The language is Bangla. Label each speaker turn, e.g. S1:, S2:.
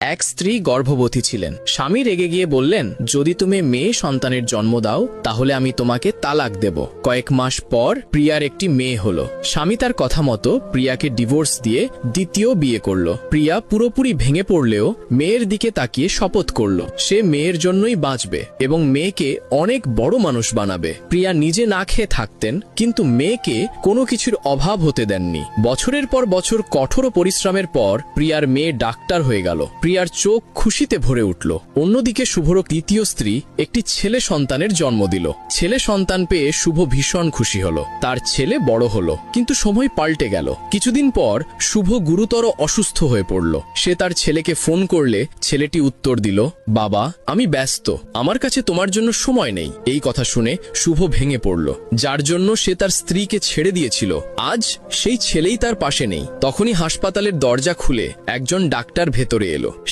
S1: এক স্ত্রী গর্ভবতী ছিলেন। স্বামী রেগে গিয়ে বললেন, যদি তুমি মেয়ে সন্তানের জন্ম দাও, তাহলে আমি তোমাকে তালাক দেব। কয়েক মাস পর প্রিয়ার একটি মেয়ে হলো। স্বামী তার কথা মতো প্রিয়াকে ডিভোর্স দিয়ে দ্বিতীয় বিয়ে করল। প্রিয়া পুরোপুরি ভেঙে পড়লেও মেয়ের দিকে তাকিয়ে শপথ করল। সে মেয়ের জন্যই বাঁচবে এবং মেয়েকে অনেক বড় মানুষ বানাবে। প্রিয়া নিজে না খেয়ে থাকতেন, কিন্তু মেয়েকে কোনো কিছুর অভাব হতে দেননি। বছরের পর বছর কঠোর পরিশ্রমের পর প্রিয়ার মেয়ে ডাক্তার হয়ে গেল। প্রিয়ার চোখ খুশিতে ভরে উঠল। অন্যদিকে শুভর তৃতীয় স্ত্রী একটি ছেলে সন্তানের জন্ম দিল। ছেলে সন্তান পেয়ে শুভ ভীষণ খুশি হলো। তার ছেলে বড় হলো, কিন্তু সময় পাল্টে গেল। কিছুদিন পর শুভ গুরুতর অসুস্থ হয়ে পড়ল। সে তার ছেলেকে ফোন করলে ছেলেটি উত্তর দিল, বাবা, আমি ব্যস্ত। আমার কাছে তোমার জন্য সময় নেই। এই কথা শুনে শুভ ভেঙে পড়ল, যার জন্য সে তার স্ত্রীকে ছেড়ে দিয়েছিল। আজ সেই ছেলেই তার পাশে নেই। তখনই হাসপাতালের দরজা খুলে একজন ডাক্তার ভেতরে এলো।